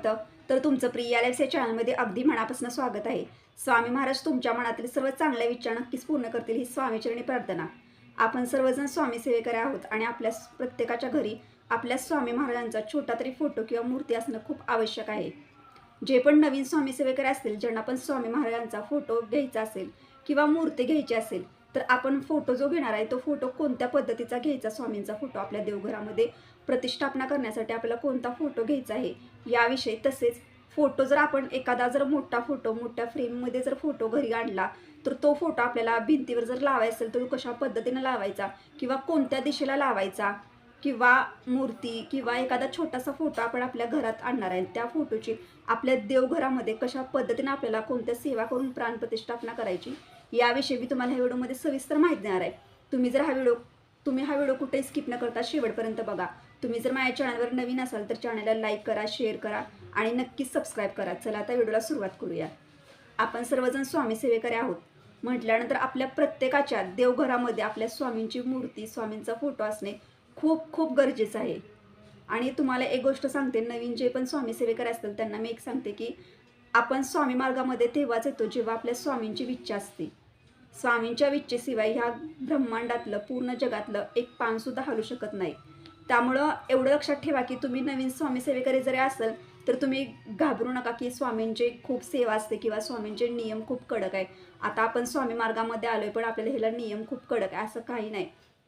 समर्थ तर तुमचं प्रिया लाईफ या चॅनलमध्ये अगदी मनापासून स्वागत आहे. स्वामी महाराज तुमच्या मनातील सर्व चांगल्या विचार नक्कीच पूर्ण करतील ही स्वामीचरणी प्रार्थना. आपण सर्वजण स्वामी सेवेकरी आहोत आणि आपल्या प्रत्येकाच्या घरी आपल्या स्वामी महाराजांचा छोटा तरी फोटो किंवा मूर्ती असणं खूप आवश्यक आहे. जे पण नवीन स्वामी सेवेकरी असतील ज्यांना पण स्वामी महाराजांचा फोटो घ्यायचा असेल किंवा मूर्ती घ्यायची असेल तर आपण फोटो जो घेणार आहे तो फोटो कोणत्या पद्धतीचा घ्यायचा स्वामींचा फोटो आपल्या देवघरामध्ये? प्रतिष्ठापना करण्यासाठी आपल्याला कोणता फोटो घ्यायचा आहे? याविषयी तसेच फोटो जर आपण एखादा जर मोठा फोटो मोठ्या फ्रेममध्ये जर फोटो घरी आणला तर तो फोटो आपल्याला भिंतीवर जर लावायचा असेल तर कशा पद्धतीने लावायचा? किंवा कोणत्या दिशेला लावायचा? किंवा मूर्ती किंवा एखादा छोटासा फोटो आपण आपल्या घरात आणणार आहे त्या फोटोची आपल्या देवघरामध्ये कशा पद्धतीने आपल्याला कोणत्या सेवा करून प्राणप्रतिष्ठापना करायची? याविषयी मी तुम्हाला ह्या व्हिडिओमध्ये सविस्तर माहिती देणार आहे. तुम्ही जर हा व्हिडिओ तुम्ही हा व्हिडिओ कुठेही स्किप न करता शेवटपर्यंत बघा. तुम्ही जर माझ्या चॅनलवर नवीन असाल तर चॅनलला लाईक करा शेअर करा आणि नक्कीच सबस्क्राईब करा. चला आता व्हिडिओला सुरुवात करूया. आपण सर्वजण स्वामी सेवेकरी आहोत. म्हटल्यानंतर आपल्या प्रत्येकाच्या देवघरामध्ये आपल्या स्वामींची मूर्ती स्वामींचा फोटो असणे खूप खूप गरजेचं आहे. आणि तुम्हाला एक गोष्ट सांगते नवीन जे पण स्वामी सेवेकरी असतील त्यांना मी एक सांगते की आपण स्वामी मार्गामध्ये तेव्हाच येतो जेव्हा आपल्या स्वामींची विच्छा असते. स्वामींच्या विच्छेशिवाय ह्या ब्रह्मांडातलं पूर्ण जगातलं एक पानसुद्धा हलू शकत नाही. त्यामुळं एवढं लक्षात ठेवा की तुम्ही नवीन स्वामी सेवेकरी जरी असाल तर तुम्ही घाबरू नका की स्वामींचे खूप सेवा असते किंवा स्वामींचे नियम खूप कडक आहे आता आपण स्वामी मार्गामध्ये आलो आहे पण आपल्याला ह्याला नियम खूप कडक आहे असं काही नाही.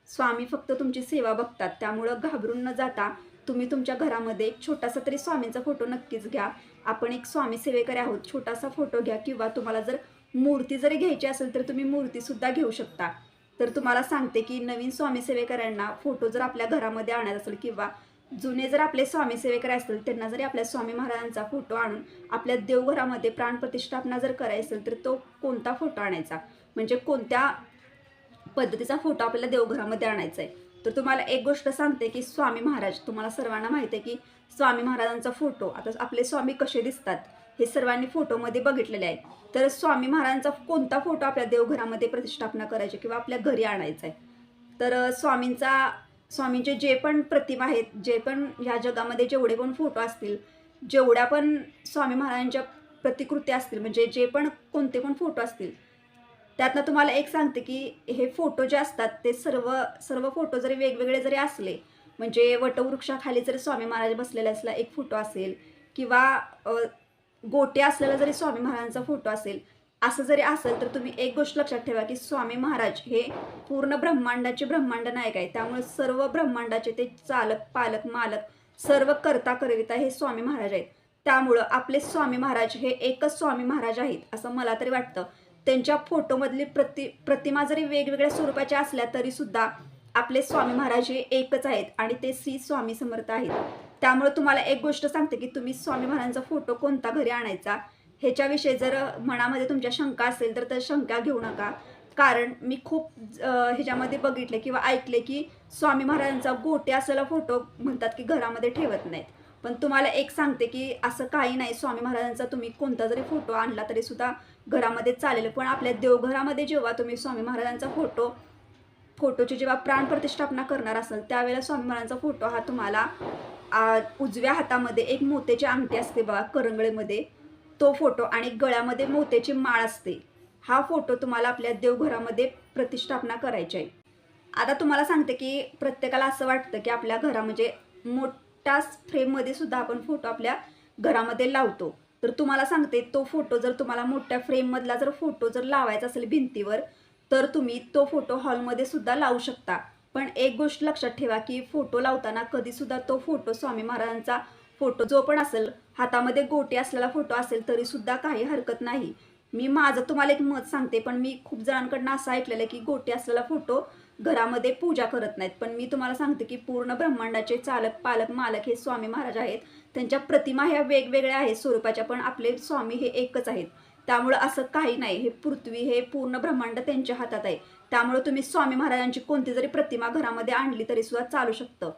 स्वामी फक्त तुमची सेवा बघतात. त्यामुळं घाबरून न जाता तुम्ही तुमच्या घरामध्ये एक छोटासा तरी स्वामींचा फोटो नक्कीच घ्या. आपण एक स्वामी सेवेकरी आहोत छोटासा फोटो घ्या किंवा तुम्हाला जर मूर्ती जरी घ्यायची असेल तर तुम्ही मूर्तीसुद्धा घेऊ शकता. तर तुम्हाला सांगते की नवीन स्वामी सेवेकऱ्यांना फोटो जर आपल्या घरामध्ये आणायचा असेल किंवा जुने जर आपले स्वामी सेवेकर असतील त्यांना जरी आपल्या स्वामी महाराजांचा फोटो आणून आपल्या देवघरामध्ये प्राणप्रतिष्ठापना जर करायची असेल तर तो कोणता फोटो आणायचा? म्हणजे कोणत्या पद्धतीचा फोटो आपल्याला देवघरामध्ये आणायचा आहे? तर तुम्हाला एक गोष्ट सांगते की स्वामी महाराज तुम्हाला सर्वांना माहिती आहे की स्वामी महाराजांचा फोटो आता आपले स्वामी कसे दिसतात? हे सर्वांनी फोटोमध्ये बघितलेले आहे तर स्वामी महाराजांचा कोणता फोटो आपल्या देवघरामध्ये प्रतिष्ठापना करायची किंवा आपल्या घरी आणायचा आहे? तर स्वामींचा स्वामींचे जे पण प्रतिमा आहेत जे पण ह्या जगामध्ये जेवढे पण फोटो असतील जेवढ्या पण स्वामी महाराजांच्या प्रतिकृती असतील म्हणजे जे पण कोणते पण फोटो असतील त्यातनं तुम्हाला एक सांगते की हे फोटो जे असतात ते सर्व सर्व फोटो जरी वेगवेगळे जरी असले म्हणजे वटवृक्षाखाली जरी स्वामी महाराज बसलेला असला एक फोटो असेल किंवा गोटे असलेला जरी स्वामी महाराजांचा फोटो असेल असं जरी असेल तर तुम्ही एक गोष्ट लक्षात ठेवा की स्वामी महाराज हे पूर्ण ब्रह्मांडाचे ब्रह्मांड नायक आहे त्यामुळे सर्व ब्रह्मांडाचे ते चालक पालक मालक सर्व करता करविता हे स्वामी महाराज आहेत. त्यामुळं आपले स्वामी महाराज हे एकच स्वामी महाराज आहेत असं मला तरी वाटतं. त्यांच्या फोटोमधली प्रति प्रतिमा जरी वेगवेगळ्या स्वरूपाच्या असल्या तरी सुद्धा आपले स्वामी महाराज हे एकच आहेत आणि ते श्री स्वामी समर्थ आहेत. त्यामुळे तुम्हाला एक गोष्ट सांगते की तुम्ही स्वामी महाराजांचा फोटो कोणता घरी आणायचा? ह्याच्याविषयी जर मनामध्ये तुमच्या शंका असेल तर त्या शंका घेऊ नका. कारण मी खूप ह्याच्यामध्ये बघितले किंवा ऐकले की स्वामी महाराजांचा गोटे असलेला फोटो म्हणतात की घरामध्ये ठेवत नाहीत. पण तुम्हाला एक सांगते की असं काही नाही स्वामी महाराजांचा तुम्ही कोणता जरी फोटो आणला तरी सुद्धा घरामध्ये चालेल. पण आपल्या देवघरामध्ये जेव्हा तुम्ही स्वामी महाराजांचा फोटो फोटोची जेव्हा प्राणप्रतिष्ठापना करणार असाल त्यावेळेला स्वामी महाराजांचा फोटो हा तुम्हाला उजव्या हातामध्ये एक मोत्याची अंगठी असते बघा करंगळेमध्ये. तो फोटो आणि गळ्यामध्ये मोत्याची माळ असते. हा फोटो तुम्हाला आपल्या देवघरामध्ये प्रतिष्ठापना करायची आहे. आता तुम्हाला सांगते की प्रत्येकाला असं वाटतं की आपल्या घरा म्हणजे मोठ्या फ्रेममध्ये सुद्धा आपण फोटो आपल्या घरामध्ये लावतो. तर तुम्हाला सांगते तो फोटो जर तुम्हाला मोठ्या फ्रेममधला जर फोटो जर लावायचा असेल भिंतीवर तर तुम्ही तो फोटो हॉलमध्ये सुद्धा लावू शकता. पण एक गोष्ट लक्षात ठेवा की फोटो लावताना कधीसुद्धा तो फोटो स्वामी महाराजांचा फोटो जो पण असेल हातामध्ये गोटे असलेला फोटो असेल तरीसुद्धा काही हरकत नाही. मी माझं तुम्हाला एक मत सांगते पण मी खूप जणांकडनं असं ऐकलेलं आहे की गोटे असलेला फोटो घरामध्ये पूजा करत नाहीत. पण मी तुम्हाला सांगते की पूर्ण ब्रह्मांडाचे चालक पालक मालक हे स्वामी महाराज आहेत. त्यांच्या प्रतिमा ह्या वेगवेगळ्या आहेत स्वरूपाच्या पण आपले स्वामी हे एकच आहेत. त्यामुळं असं काही नाही. हे पृथ्वी हे पूर्ण ब्रह्मांड त्यांच्या हातात आहे. त्यामुळे तुम्ही स्वामी महाराजांची कोणती जरी प्रतिमा घरामध्ये आणली तरी सुद्धा चालू शकतं.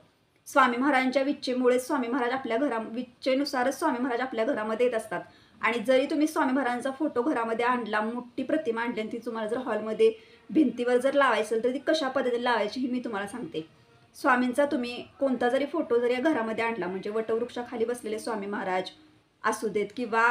स्वामी महाराजांच्या विच्छेमुळे स्वामी महाराज आपल्या घरा विच्छेनुसारच स्वामी महाराज आपल्या घरामध्ये येत असतात. आणि जरी तुम्ही स्वामी महाराजांचा फोटो घरामध्ये आणला मोठी प्रतिमा आणली आणि ती तुम्हाला जर हॉलमध्ये भिंतीवर जर लावायची असेल तर ती कशा पद्धतीने लावायची ही मी तुम्हाला सांगते. स्वामींचा तुम्ही कोणता जरी फोटो जरी या घरामध्ये आणला म्हणजे वटवृक्षाखाली बसलेले स्वामी महाराज असू देत किंवा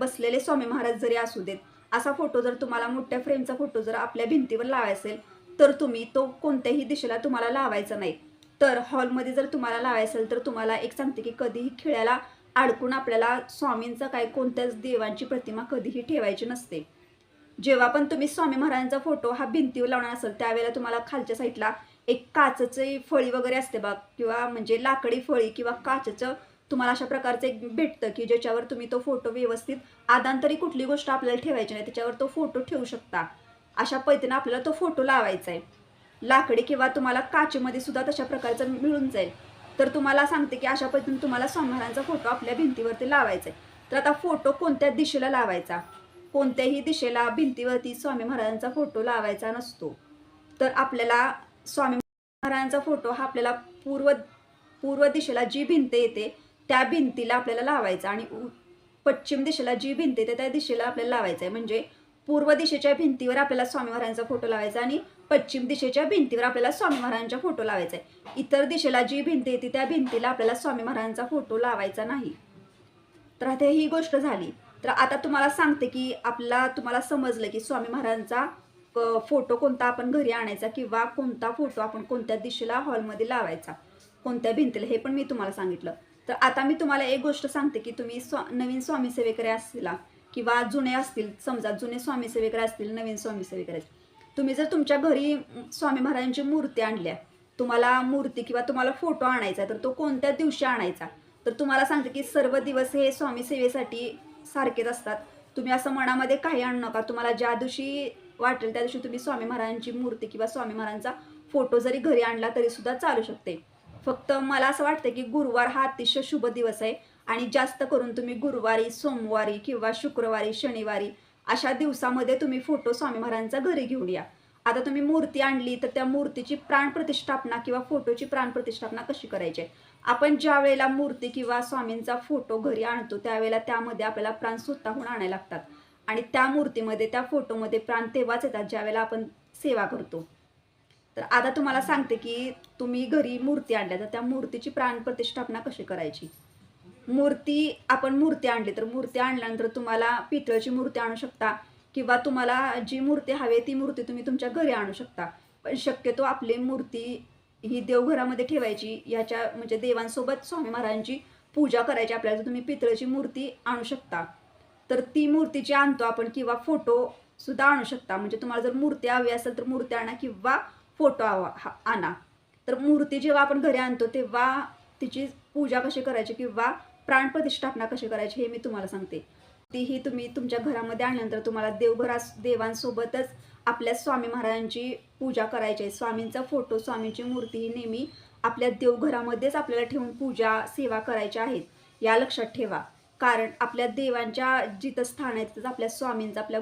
बसलेले स्वामी महाराज जरी असू देत असा फोटो जर तुम्हाला मोठ्या फ्रेमचा फोटो जर आपल्या भिंतीवर लावायचा असेल तर तुम्ही तो कोणत्याही दिशेला तुम्हाला लावायचा नाही. तर हॉलमध्ये जर तुम्हाला लावायचं असेल तर तुम्हाला एक सांगते की कधीही खिळ्याला अडकून आपल्याला स्वामींचा काय कोणत्याच देवांची प्रतिमा कधीही ठेवायची नसते. जेव्हा पण तुम्ही स्वामी महाराजांचा फोटो हा भिंतीवर लावणार असेल त्यावेळेला तुम्हाला खालच्या साईडला एक काचची फळी वगैरे असते बघ किंवा म्हणजे लाकडी फळी किंवा काचचं तुम्हाला अशा प्रकारचं एक भेटतं की ज्याच्यावर तुम्ही तो फोटो व्यवस्थित आदान तरी कुठली गोष्ट आपल्याला ठेवायची नाही त्याच्यावर तो फोटो ठेवू शकता. अशा पद्धतीने आपल्याला तो फोटो लावायचा आहे. लाकडी किंवा तुम्हाला काचेमध्ये सुद्धा तशा प्रकारचं मिळून जाईल. तर तुम्हाला सांगते की अशा पद्धतीने तुम्हाला स्वामी महाराजांचा फोटो आपल्या भिंतीवरती लावायचा आहे. तर आता फोटो कोणत्या दिशेला लावायचा? कोणत्याही दिशेला भिंतीवरती स्वामी महाराजांचा फोटो लावायचा नसतो. तर आपल्याला स्वामी महाराजांचा फोटो हा आपल्याला पूर्व पूर्व दिशेला जी भिंत येते त्या भिंतीला आपल्याला लावायचा आणि उ- पश्चिम दिशेला जी भिंत येते त्या दिशेला आपल्याला लावायचं आहे. म्हणजे पूर्व दिशेच्या भिंतीवर आपल्याला स्वामी महाराजांचा फोटो लावायचा आणि पश्चिम दिशेच्या भिंतीवर आपल्याला स्वामी महाराजांचा फोटो लावायचा आहे. इतर दिशेला जी भिंती येते त्या भिंतीला आपल्याला स्वामी महाराजांचा फोटो लावायचा नाही. तर आता ही गोष्ट झाली. तर आता तुम्हाला सांगते की आपला तुम्हाला समजलं की स्वामी महाराजांचा फोटो कोणता आपण घरी आणायचा किंवा कोणता फोटो आपण कोणत्या दिशेला हॉलमध्ये लावायचा कोणत्या भिंतीला हे पण मी तुम्हाला सांगितलं. तर आता मी तुम्हाला एक गोष्ट सांगते की तुम्ही स्वा नवीन स्वामी सेवेकरी असला किंवा जुने असतील समजा जुने स्वामी सेवेकरी असतील नवीन स्वामी सेवेकरी तुम्ही जर तुमच्या घरी स्वामी महाराजांची मूर्ती आणल्या तुम्हाला मूर्ती किंवा तुम्हाला फोटो आणायचा तर तो कोणत्या दिवशी आणायचा? तर तुम्हाला सांगते की सर्व दिवस हे स्वामी सेवेसाठी सारखेच असतात. तुम्ही असं मनामध्ये काही आणू नका. तुम्हाला ज्या दिवशी वाटेल त्या दिवशी तुम्ही स्वामी महाराजांची मूर्ती किंवा स्वामी महाराजांचा फोटो जरी घरी आणला तरी सुद्धा चालू शकते. फक्त मला असं वाटतं की गुरुवार हा अतिशय शुभ दिवस आहे आणि जास्त करून तुम्ही गुरुवारी सोमवारी किंवा शुक्रवारी शनिवारी अशा दिवसामध्ये तुम्ही फोटो स्वामी महाराजांचा घरी घेऊन या. आता तुम्ही मूर्ती आणली तर त्या मूर्तीची प्राणप्रतिष्ठापना किंवा फोटोची प्राणप्रतिष्ठापना कशी करायची? आहे? आपण ज्या वेळेला मूर्ती किंवा स्वामींचा फोटो घरी आणतो त्यावेळेला त्यामध्ये आपल्याला प्राण स्वतःहून आणायला लागतात. आणि त्या मूर्तीमध्ये त्या फोटोमध्ये प्राण तेव्हाच येतात ज्यावेळेला आपण सेवा करतो. तर आता तुम्हाला सांगते की तुम्ही घरी मूर्ती आणल्या तर त्या मूर्तीची प्राणप्रतिष्ठापना कशी करायची? मूर्ती आपण मूर्ती आणली तर मूर्ती आणल्यानंतर तुम्हाला पितळची मूर्ती आणू शकता किंवा तुम्हाला जी मूर्ती हवी ती मूर्ती तुम्ही तुमच्या घरी आणू शकता. पण शक्यतो आपली मूर्ती ही देवघरामध्ये ठेवायची. याच्या म्हणजे देवांसोबत स्वामी महाराजांची पूजा करायची आपल्याला. तुम्ही पितळची मूर्ती आणू शकता. तर ती मूर्तीची आणतो आपण किंवा फोटो सुद्धा आणू शकता. म्हणजे तुम्हाला जर मूर्ती हवी असेल तर मूर्ती आणा किंवा फोटो आवा हा- आणा. तर मूर्ती जेव्हा आपण घरी आणतो तेव्हा तिची पूजा कशी करायची किंवा प्राणप्रतिष्ठापना कशी करायची हे मी तुम्हाला सांगते. तीही तुम्ही तुमच्या घरामध्ये आणल्यानंतर तुम्हाला देवघरास देवांसोबतच आपल्या स्वामी महाराजांची पूजा करायची आहे. स्वामींचा फोटो स्वामींची मूर्ती ही नेहमी आपल्या देवघरामध्येच आपल्याला ठेवून पूजा सेवा करायच्या आहेत. या लक्षात ठेवा. कारण आपल्या देवांच्या जिथं स्थान आहे तिथंच आपल्या स्वामींचा आपल्या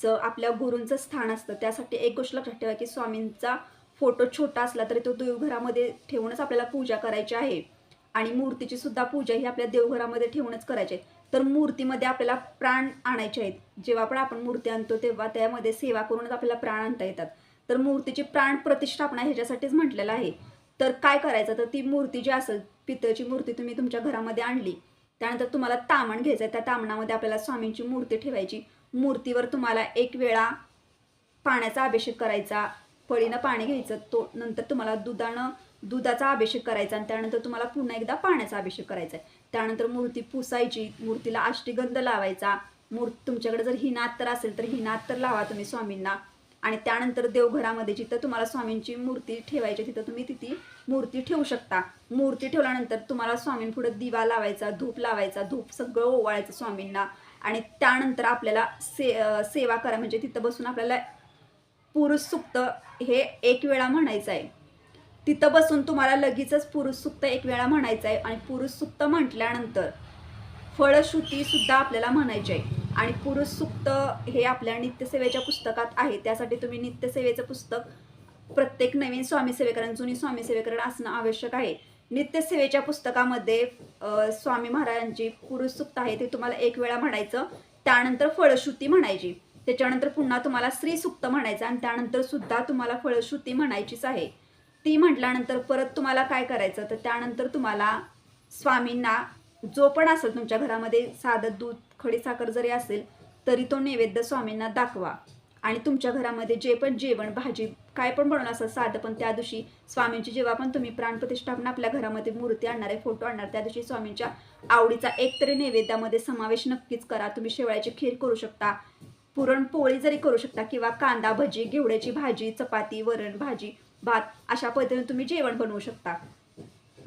चं आपल्या गुरूंचं स्थान असतं. त्यासाठी एक गोष्ट लक्षात ठेवा की स्वामींचा फोटो छोटा असला तरी तो देवघरामध्ये ठेवूनच आपल्याला पूजा करायची आहे. आणि मूर्तीची सुद्धा पूजा ही आपल्या देवघरामध्ये ठेवूनच करायची आहे. तर मूर्तीमध्ये आपल्याला प्राण आणायचे आहेत. जेव्हा पण आपण मूर्ती आणतो तेव्हा त्यामध्ये सेवा करूनच आपल्याला प्राण आणता येतात. तर मूर्तीची प्राण प्रतिष्ठापना ह्याच्यासाठीच म्हटलेलं आहे. तर काय करायचं? तर ती मूर्ती जी असेल पितळची मूर्ती तुम्ही तुमच्या घरामध्ये आणली. त्यानंतर तुम्हाला तामण घ्यायचं आहे त्या तामणामध्ये आपल्याला स्वामींची मूर्ती ठेवायची. मूर्तीवर तुम्हाला एक वेळा पाण्याचा अभिषेक करायचा पळीनं पाणी घ्यायचं तो नंतर तुम्हाला दुधानं दुधाचा अभिषेक करायचा आणि त्यानंतर तुम्हाला पुन्हा एकदा पाण्याचा अभिषेक करायचा आहे. त्यानंतर मूर्ती पुसायची मूर्तीला अष्टगंध लावायचा. मूर्ती तुमच्याकडे जर हिनात तर असेल तर हिनात तर लावा तुम्ही स्वामींना. आणि त्यानंतर देवघरामध्ये जिथं तुम्हाला स्वामींची मूर्ती ठेवायची तिथं तुम्ही तिथे मूर्ती ठेवू शकता. मूर्ती ठेवल्यानंतर तुम्हाला स्वामींपुढे दिवा लावायचा धूप लावायचा धूप सगळं ओवाळायचं स्वामींना. आणि त्यानंतर आपल्याला से सेवा करा म्हणजे तिथं बसून आपल्याला पुरुष सुक्त हे एक वेळा म्हणायचं आहे. तिथं बसून तुम्हाला लगेचच पुरुषसुक्त एक वेळा म्हणायचं आहे आणि पुरुषसुक्त म्हटल्यानंतर फळश्रुतीसुद्धा आपल्याला म्हणायची आहे. आणि पुरुषसुक्त हे आपल्या नित्यसेवेच्या पुस्तकात आहे. त्यासाठी तुम्ही नित्यसेवेचं पुस्तक प्रत्येक नवीन स्वामी सेवेकरण जुनी स्वामी सेवेकरण असणं आवश्यक आहे. नित्यसेवेच्या पुस्तकामध्ये स्वामी महाराजांची पुरुषसुक्त आहे ते तुम्हाला एक वेळा म्हणायचं त्यानंतर फळश्रुती म्हणायची. त्याच्यानंतर पुन्हा तुम्हाला स्त्री सुक्त म्हणायचं आणि त्यानंतर सुद्धा तुम्हाला फळश्रुती म्हणायचीच आहे. ती म्हटल्यानंतर परत तुम्हाला काय करायचं? तर त्यानंतर तुम्हाला स्वामींना जो पण असेल तुमच्या घरामध्ये साधं दूध खडी साखर जरी असेल तरी तो नैवेद्य स्वामींना दाखवा. आणि तुमच्या घरामध्ये जे पण जेवण भाजी काय पण बनवलं असं साधं पण त्या दिवशी स्वामींची जेव्हा पण तुम्ही प्राणप्रतिष्ठापना आपल्या घरामध्ये मूर्ती आणणार आहे फोटो आणणार त्या दिवशी स्वामींच्या आवडीचा एक तरी नैवेद्यामध्ये समावेश नक्कीच करा. तुम्ही शेवळ्याची खीर करू शकता पुरणपोळी जरी करू शकता किंवा कांदा भजी घेवड्याची भाजी चपाती वरण भाजी भात अशा पद्धतीने तुम्ही जेवण बनवू शकता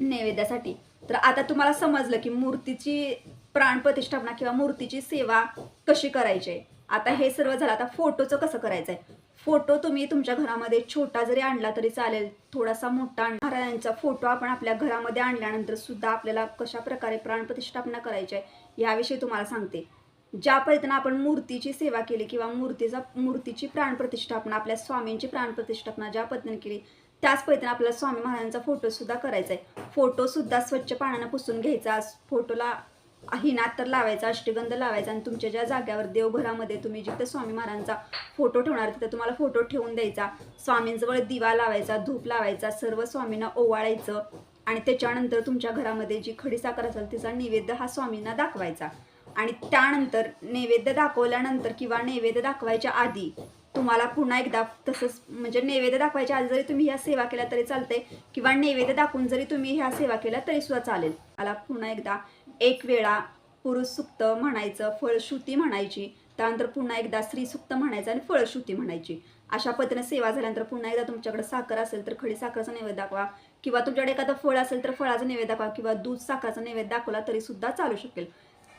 नैवेद्यासाठी. तर आता तुम्हाला समजलं की मूर्तीची प्राणप्रतिष्ठापना किंवा मूर्तीची सेवा कशी करायची आहे. आता हे सर्व झालं आता फोटोचं कसं करायचं आहे फोटो तुम्ही तुमच्या घरामध्ये छोटा जरी आणला तरी चालेल थोडासा मोठा महाराजांचा फोटो आपण आपल्या घरामध्ये आणल्यानंतर सुद्धा आपल्याला कशा प्रकारे प्राणप्रतिष्ठापना करायची आहे याविषयी तुम्हाला सांगते. ज्या पद्धतीनं आपण मूर्तीची सेवा केली किंवा मूर्तीचा मूर्तीची प्राणप्रतिष्ठापना आपल्या स्वामींची प्राणप्रतिष्ठापना ज्या पद्धतीने केली त्याच पद्धतीनं आपल्याला स्वामी महाराजांचा फोटो सुद्धा करायचा आहे. फोटो सुद्धा स्वच्छ पाण्यानं पुसून घ्यायचा फोटोला हिनात तर लावायचा अष्टगंध लावायचा आणि तुमच्या ज्या जाग्यावर देवघरामध्ये तुम्ही जिथे स्वामी महाराजांचा फोटो ठेवणार तिथे तुम्हाला फोटो ठेवून द्यायचा. स्वामींजवळ दिवा लावायचा धूप लावायचा सर्व स्वामींना ओवाळायचं आणि त्याच्यानंतर तुमच्या घरामध्ये जी खडी साखर असेल तिचा नैवेद्य हा स्वामींना दाखवायचा. आणि त्यानंतर नैवेद्य दाखवल्यानंतर किंवा नैवेद्य दाखवायच्या आधी तुम्हाला पुन्हा एकदा तसंच म्हणजे नैवेद्य दाखवायच्या आधी जरी तुम्ही ह्या सेवा केल्या तरी चालते किंवा नैवेद्य दाखवून जरी तुम्ही ह्या सेवा केल्या तरी सुद्धा चालेल. मला पुन्हा एकदा एक वेळा पुरुष सुक्त म्हणायचं फळश्रुती म्हणायची. त्यानंतर पुन्हा एकदा स्त्रीसुक्त म्हणायचं आणि फळश्रुती म्हणायची. अशा पद्धतीने सेवा झाल्यानंतर पुन्हा एकदा तुमच्याकडे साखर असेल तर खडी साखरचा नैवेद्य दाखवा. किंवा तुमच्याकडे एखादं फळ असेल तर फळाचा नैवेद्य दाखवा किंवा दूध साखरचा नैवेद्य दाखवला तरी सुद्धा चालू शकेल.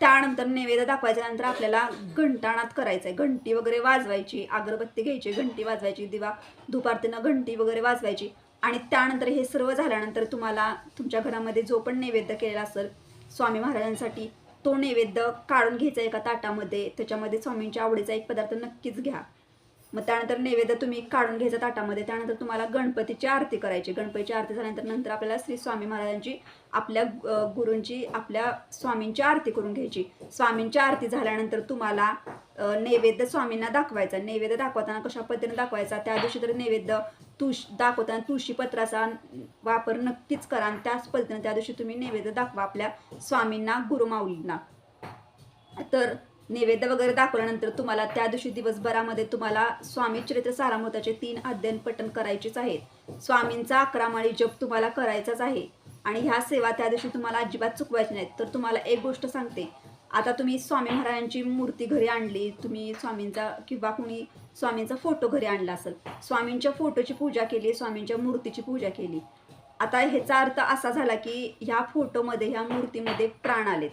त्यानंतर नैवेद्य दाखवायच्या नंतर आपल्याला घंटाणात करायचं आहे घंटी वगैरे वाजवायची अगरबत्ती घ्यायची घंटी वाजवायची दिवा दुपारतीनं घंटी वगैरे वाजवायची. आणि त्यानंतर हे सर्व झाल्यानंतर तुम्हाला तुमच्या घरामध्ये जो पण नैवेद्य केलेला असेल स्वामी महाराजांसाठी तो नैवेद्य काढून घ्यायचा एका ताटामध्ये. त्याच्यामध्ये स्वामींच्या आवडीचा एक पदार्थ नक्कीच घ्या. मग त्यानंतर नैवेद्य तुम्ही काढून घ्यायचा ताटामध्ये. त्यानंतर तुम्हाला गणपतीची आरती करायची. गणपतीची आरती झाल्यानंतर नंतर आपल्याला श्री स्वामी महाराजांची आपल्या गुरूंची आपल्या स्वामींची आरती करून घ्यायची. स्वामींची आरती झाल्यानंतर तुम्हाला नैवेद्य स्वामींना दाखवायचा. नैवेद्य दाखवताना कशा पद्धतीने दाखवायचा? त्या दिवशी तर नैवेद्य तुष दाखवताना तुळशीपत्राचा वापर नक्कीच करा आणि त्याच पद्धतीने त्या दिवशी तुम्ही नैवेद्य दाखवा आपल्या स्वामींना गुरुमाऊलींना. तर नैवेद्य वगैरे दाखवल्यानंतर तुम्हाला त्या दिवशी दिवसभरामध्ये तुम्हाला स्वामी चरित्र सारामृताचे तीन अध्ययन पठण करायचेच आहेत. स्वामींचा अकरा माळी जप तुम्हाला करायचाच आहे. आणि ह्या सेवा त्या दिवशी तुम्हाला अजिबात चुकवायची नाहीत. तर तुम्हाला एक गोष्ट सांगते. आता तुम्ही स्वामी महाराजांची मूर्ती घरी आणली तुम्ही स्वामींचा किंवा कुणी स्वामींचा फोटो घरी आणला असेल स्वामींच्या फोटोची पूजा केली स्वामींच्या मूर्तीची पूजा केली. आता ह्याचा अर्थ असा झाला की ह्या फोटोमध्ये ह्या मूर्तीमध्ये प्राण आलेत.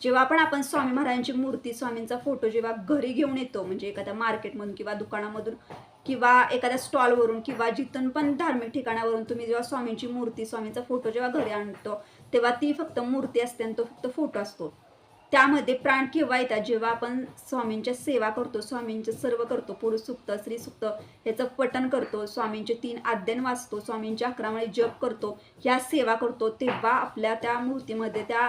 जेव्हा पण आपण स्वामी महाराजांची मूर्ती स्वामींचा फोटो जेव्हा घरी घेऊन येतो म्हणजे एखाद्या मार्केटमधून किंवा दुकानामधून किंवा एखाद्या स्टॉलवरून किंवा जिथून पण धार्मिक ठिकाणावरून तुम्ही जेव्हा स्वामींची मूर्ती स्वामींचा फोटो जेव्हा घरी आणतो तेव्हा ती फक्त मूर्ती असते आणि तो फक्त फोटो असतो. त्यामध्ये प्राण केव्हा येतात? जेव्हा आपण स्वामींच्या सेवा करतो स्वामींचे सर्व करतो पुरुष सुक्त स्त्री सुक्त ह्याचं पठण करतो स्वामींचे तीन अध्ययन वाचतो स्वामींच्या अकरामुळे जप करतो ह्या सेवा करतो तेव्हा आपल्या त्या मूर्तीमध्ये त्या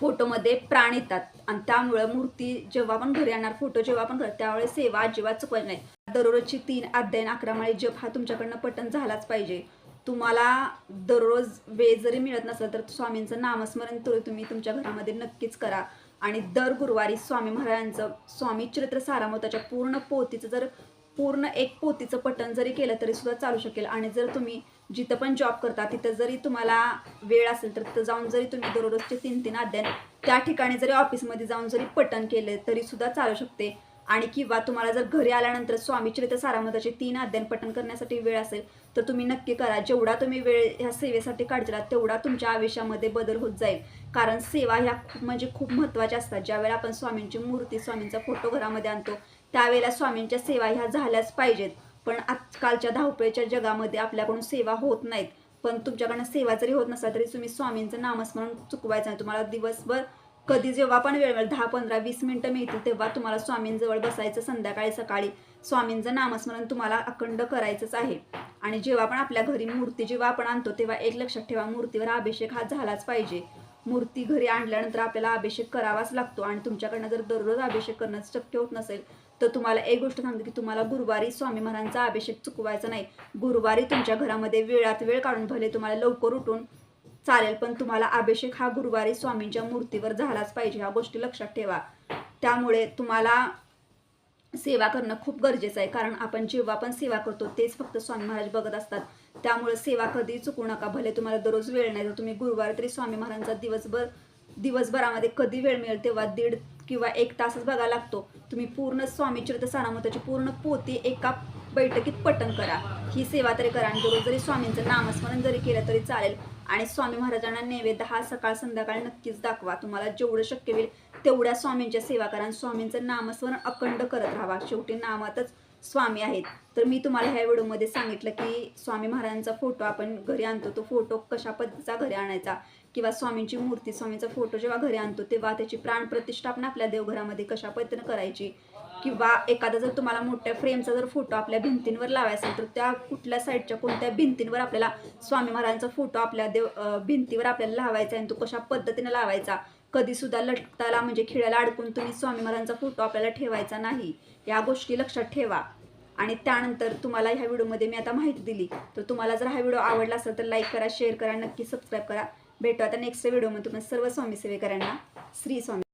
फोटोमध्ये प्राण येतात. आणि त्यामुळं मूर्ती जेव्हा पण घरी आणणार फोटो जेव्हा पण करत त्यावेळेस सेवा अजिबात चुकवायची नाही. दररोजची तीन अध्ययन अकरामाळी जप हा तुमच्याकडनं पटन झालाच पाहिजे. तुम्हाला दररोज वेळ जरी मिळत नसेल तर स्वामींचं नामस्मरण तरी तुम्ही तुमच्या घरामध्ये नक्कीच करा. आणि दर गुरुवारी स्वामी महाराजांचं स्वामी चरित्र सारामताच्या पूर्ण पोतीचं जर पूर्ण एक पोथीचं पठण जरी केलं तरी सुद्धा चालू शकेल. आणि जर तुम्ही जिथं पण जॉब करता तिथं जरी तुम्हाला वेळ असेल तर तिथं जाऊन जरी तुम्ही दररोजचे तीन तीन अध्ययन त्या ठिकाणी जरी ऑफिसमध्ये जाऊन जरी पठण केले तरी सुद्धा चालू शकते. आणि किंवा तुम्हाला जर घरी आल्यानंतर स्वामी चरित्र सारामताचे तीन अध्ययन पठण करण्यासाठी वेळ असेल तर तुम्ही नक्की करा. जेवढा तुम्ही वेळ ह्या सेवेसाठी काढला तेवढा तुमच्या आयुष्यामध्ये बदल होत जाईल. कारण सेवा ह्या खूप म्हणजे खूप महत्त्वाच्या असतात. ज्यावेळेला आपण स्वामींची मूर्ती स्वामींचा फोटो घरामध्ये आणतो त्यावेळेला स्वामींच्या सेवा ह्या झाल्याच पाहिजेत. पण आजकालच्या धावपळीच्या जगामध्ये आपल्याकडून सेवा होत नाहीत. पण तुमच्याकडनं सेवा जरी होत नसला तरी तुम्ही स्वामींचं नामस्मरण चुकवायचं नाही. तुम्हाला दिवसभर कधी जेव्हा पण वेळ मिळेल दहा पंधरा वीस मिनटं मिळतील तेव्हा तुम्हाला स्वामींजवळ बसायचं संध्याकाळी सकाळी. स्वामींचं नामस्मरण तुम्हाला अखंड करायचंच आहे. आणि जेव्हा पण आपल्या घरी मूर्ती जेव्हा आपण आणतो तेव्हा एक लक्षात ठेवा मूर्तीवर अभिषेक हा झालाच पाहिजे. मूर्ती घरी आणल्यानंतर आपल्याला अभिषेक करावाच लागतो. आणि तुमच्याकडनं जर दररोज अभिषेक करणं शक्य होत नसेल तर तुम्हाला एक गोष्ट सांगते की तुम्हाला गुरुवारी स्वामी महाराजांचा अभिषेक चुकवायचा नाही. गुरुवारी तुमच्या घरामध्ये वेळात वेळ काढून भले तुम्हाला लवकर उठून चालेल पण तुम्हाला अभिषेक हा गुरुवारी स्वामींच्या मूर्तीवर झालाच पाहिजे ह्या गोष्टी लक्षात ठेवा. त्यामुळे तुम्हाला सेवा करणं खूप गरजेचं आहे कारण आपण जेव्हा पण सेवा करतो तेच फक्त स्वामी महाराज बघत असतात. त्यामुळे सेवा कधी चुकू नका भले तुम्हाला दररोज वेळ नाही तर तुम्ही गुरुवार तरी स्वामी महाराजांचा दिवसभर दिवसभरामध्ये कधी वेळ मिळेल तेव्हा दीड किंवा एक तासच बघा लागतो. तुम्ही पूर्ण स्वामी चरित्र सारामताची पूर्ण पोती एका बैठकीत पठण करा. ही सेवा तरी करा आणि दररोज जरी स्वामींचं नामस्मरण जरी केलं तरी चालेल. आणि स्वामी महाराजांना नैवेद्य हा सकाळ संध्याकाळी नक्कीच दाखवा. तुम्हाला जेवढं शक्य होईल तेवढ्या स्वामींच्या सेवा करा आणि स्वामींचं नामस्मरण अखंड करत राहा. शेवटी नामातच स्वामी आहेत. तर मी तुम्हाला ह्या व्हिडिओमध्ये सांगितलं की स्वामी महाराजांचा फोटो आपण घरी आणतो. तो फोटो कशा पद्धतीचा घरी आणायचा? किंवा स्वामींची मूर्ती स्वामींचा फोटो जेव्हा घरी आणतो तेव्हा त्याची प्राणप्रतिष्ठापना आपल्या देवघरामध्ये कशा पद्धतीनं करायची? किंवा एखादा जर तुम्हाला मोठ्या फ्रेमचा जर फोटो आपल्या भिंतींवर लावायचा असेल तर त्या कुठल्या साईडच्या कोणत्या भिंतींवर आपल्याला स्वामी महाराजांचा फोटो आपल्या देव भिंतीवर आपल्याला लावायचा आहे आणि तो कशा पद्धतीने लावायचा? कधी सुद्धा लटकाला म्हणजे खिळ्याला अडकून तुम्ही स्वामी महाराजांचा फोटो आपल्याला ठेवायचा नाही. या गोष्टी लक्षात ठेवा. आणि त्यानंतर तुम्हाला ह्या व्हिडिओमध्ये मी आता माहिती दिली. तर तुम्हाला जर हा व्हिडिओ आवडला असेल तर लाईक करा शेअर करा नक्की सबस्क्राईब करा. भेटू आता नेक्स्ट व्हिडिओमध्ये तुम्हाला सर्व स्वामी सेवेकरांना श्री स्वामी